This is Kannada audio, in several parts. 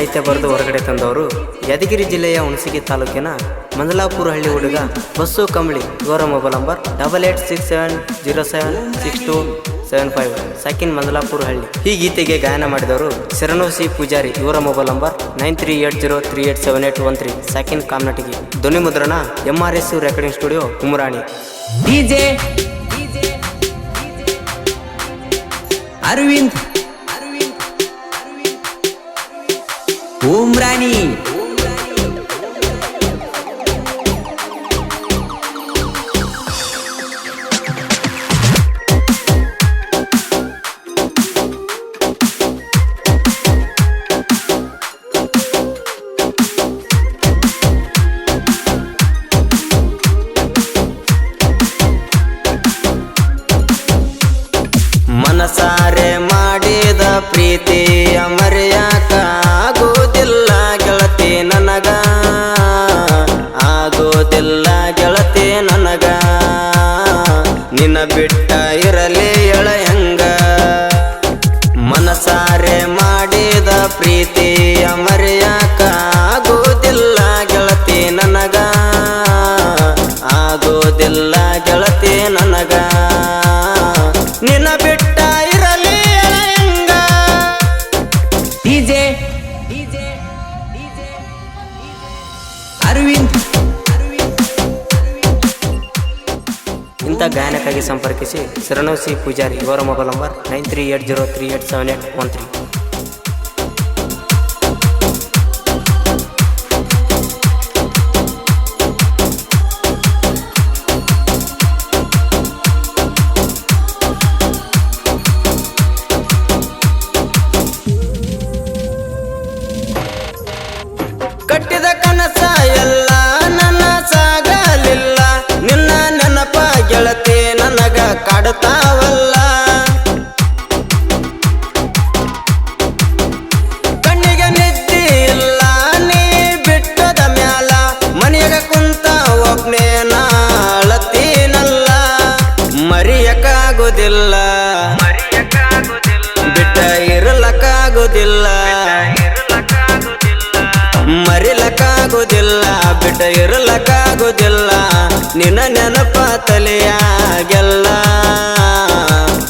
ಸಾಹಿತ್ಯ ಬರೆದು ಹೊರಗಡೆ ತಂದವರು ಯಾದಗಿರಿ ಜಿಲ್ಲೆಯ ಹುಣಸಗಿ ತಾಲೂಕಿನ ಮಂದಲಾಪುರ ಹಳ್ಳಿ ಹುಡುಗ ಬಸ್ಸು ಕಂಬಳಿ ಇವರ mobile number double eight six seven zero seven six two seven five second Mandalapura ಹಳ್ಳಿ. ಈ ಗೀತೆಗೆ ಗಾಯನ ಮಾಡಿದವರು ಶರಣು ಸಿ ಪೂಜಾರಿ ಇವರ mobile number nine three eight zero three eight seven eight one three second ಕಾಮ್ನಟಿಗಿ. ಧ್ವನಿ ಮುದ್ರಣ M R S recording studio Umarani DJ Aravind Umrani ಮನಸಾರೆ ಮಾಡಿದ ಪ್ರೀತಿಯ ನಿನ್ನ ಬಿಟ್ಟ ಸಂಪರ್ಕಿಸಿ ಶರಣು ಸಿ ಪೂಜಾರಿ, ಇವರ mobile number nine three eight zero three eight seven eight one three. carta ಮರಿಲಕ್ಕಾಗೋದಿಲ್ಲ ಬಿಟ್ಟ ಇರಲಕ್ಕಾಗೋದಿಲ್ಲ. ನಿನ್ನ ನೆನಪ ತಲೆಯಾಗೆಲ್ಲ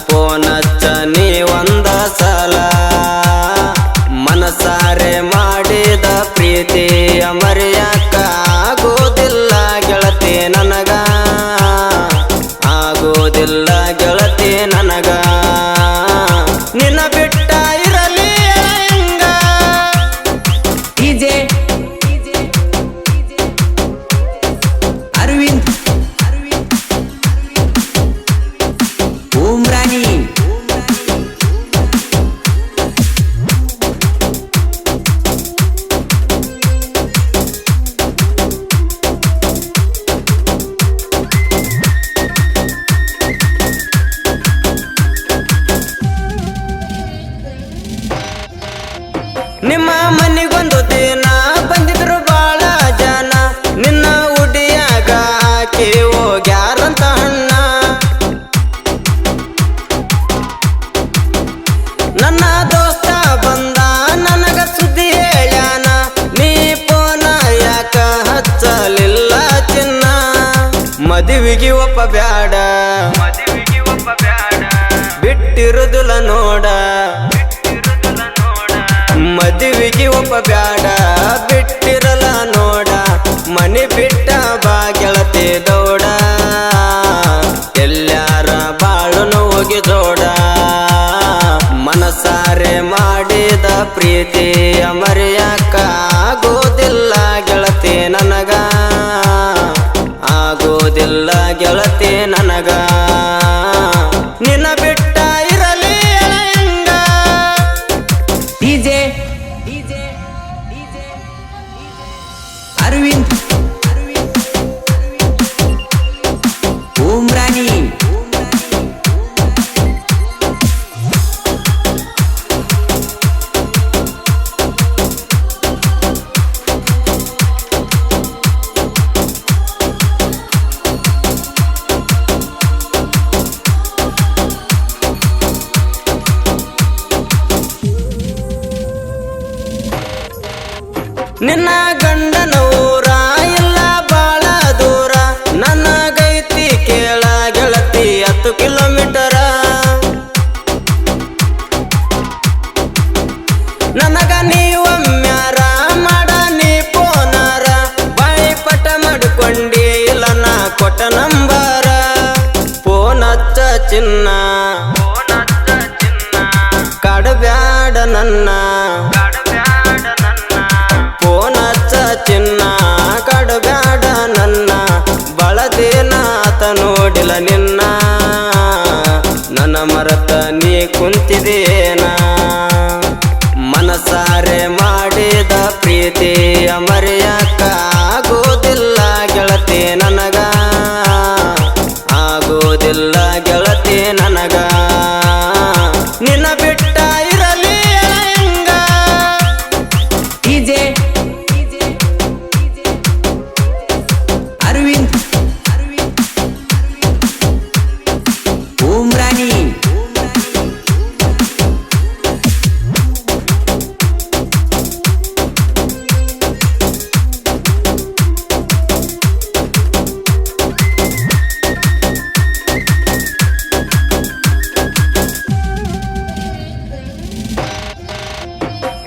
ಫೋನ್ ಹಚ್ಚ ನೀ ಒಂದ ಸಲ. ಮನಸಾರೆ ಮಾಡಿದ ಪ್ರೀತಿಯ ಮರೆಯಕ್ಕ ನನ್ನ ದೋಸ್ತ ಬಂದ, ನನಗ ಸುದ್ದಿ ಹೇಳ್ಯಾನ. ನೀ ಪೋನ ಯಾಕ ಹಚ್ಚಲಿಲ್ಲ ಚಿನ್ನ? ಮದುವೆಗೆ ಒಪ್ಪ ಬ್ಯಾಡ. ಬಿಟ್ಟಿರುದಿಲ್ಲ ನೋಡ. ಮದುವಿಗೆ ಒಪ್ಪ ಬ್ಯಾಡ. ಬಿಟ್ಟಿರಲ್ಲ ಮಾಡಿದ ಪ್ರೀತಿ ಅಮರ್ಯಾಕ ಆಗೋದಿಲ್ಲ ಗೆಳತಿ ನನಗ. ಆಗೋದಿಲ್ಲ ಗೆಳತಿ ನನಗ. ನಿನ್ನ ಬಿಟ್ಟ ಇರಲಿ ಹೆಂಗ? ಡಿಜೆ ಅರವಿಂದ್ ನಿನ್ನ ಗಂಡನ ಊರ ಇಲ್ಲ ಬಾಳ ದೂರ. ನನ್ನ ಗೈತಿ ಕೇಳ ಗೆಳತಿ, ಹತ್ತು ಕಿಲೋಮೀಟರ. ನನಗ ನೀವಮ್ಯಾರ ಮಾಡ ನೀ ಪೋನಾರ. ಬಾಯಿ ಪಟ ಮಾಡಿಕೊಂಡಿ, ಇಲ್ಲ ನಾ ಕೊಟ್ಟ ನಂಬಾರ. ಫೋನ್ ಹಚ್ಚ ಚಿನ್ನ. ಕಡಬ್ಯಾಡ ನನ್ನ. ನಿನ್ನ. ನನ್ನ ಮರತ ನೀ ಕುಂತಿದೇನ? ಮನಸಾರೆ ಮಾಡಿದ ಪ್ರೀತಿ ಮರೆಯಕ್ಕ ಆಗೋದಿಲ್ಲ ಗೆಳತಿ ನನಗ. ಆಗೋದಿಲ್ಲ ಗೆಳತಿ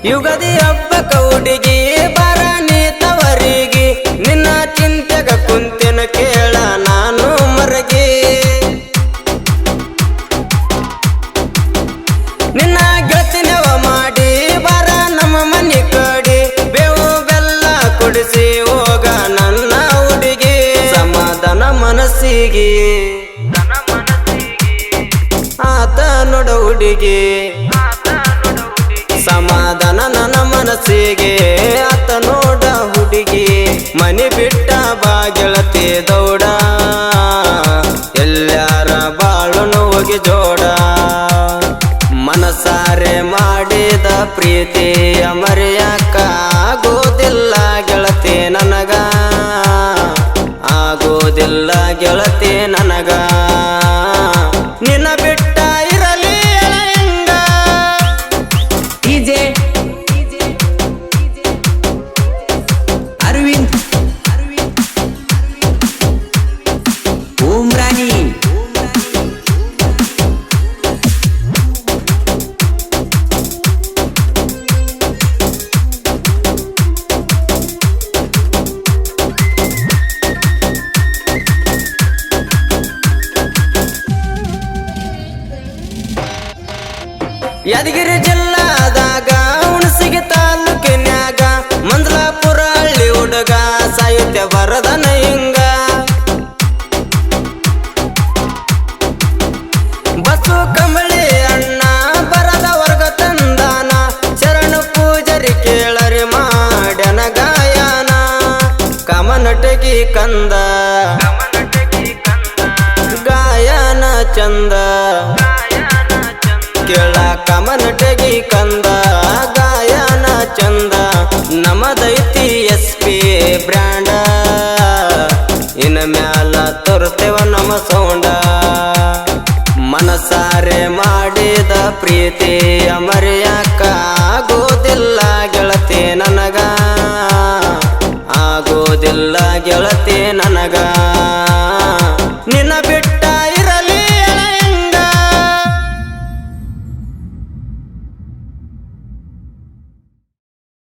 ಯುಗದಿ ಹಬ್ಬಕ ಕೌಡಿಗೆ ಬರ ನೀತವರಿಗೆ ನಿನ್ನ ಚಿಂತೆಗ ಕುಂತಿನ ಕೇಳ ನಾನು ಮರಗಿ. ನಿನ್ನ ಗೆಳತಿನವ ಮಾಡಿ ಬರ ನಮ್ಮ ಮನೆ ಕಡೆ ಬೇವು ಬೆಲ್ಲ ಕುಡಿಸಿ ಹೋಗ ನನ್ನ ಹುಡುಗಿ. ಸಮಾಧಾನ ಮನಸ್ಸಿಗೆ. ಆತ ನೋಡ ಹುಡುಗಿ. ಮನಸ್ಸಿಗೆ ಆತ ನೋಡ ಹುಡುಗಿ, ಮನಿ ಬಿಟ್ಟ ಬಾ ಗೆಳತಿ ದೌಡ ಎಲ್ಲಾರ ಬಾಳು ಹೋಗಿ ಜೋಡ. ಮನಸಾರೆ ಮಾಡಿದ ಪ್ರೀತಿ ಮರೆಯಕ್ಕ ಆಗೋದಿಲ್ಲ ಗೆಳತಿ ನನಗ. ಆಗೋದಿಲ್ಲ ಗೆಳತಿ ನನಗ. ಯಾದಗಿರಿ ಜಿಲ್ಲಾದಾಗ ಹುಣಸಿಗೆ ತಾಲೂಕಿನ್ಯಾಗ ಮಂಜಲಾಪುರ ಹಳ್ಳಿ ಹುಡುಗ ಸಾಹಿತ್ಯ ಬರದನ ಹಿಂಗ. ಬಸ್ಸು ಕಮಳಿ ಅಣ್ಣ ಬರದ ವರ್ಗ ತಂದಾನ ಶರಣ ಪೂಜರಿ ಕೇಳರಿ ಮಾಡನ ಗಾಯನ. ಕಮನಟಗಿ ಕಂದ. ಗಾಯನ ಚಂದ. ಕಮನಟಗಿ ಕಂದ, ಗಾಯನ ಚಂದ, ನಮದೈತಿ ಎಸ್ ಪಿ ಬ್ರ್ಯಾಂಡ. ಇನ್ನ ಮ್ಯಾಲ ತೋರ್ತೇವ ನಮ ಸೌಂಡ. ಮನಸಾರೆ ಮಾಡಿದ ಪ್ರೀತಿ ಆಗೋ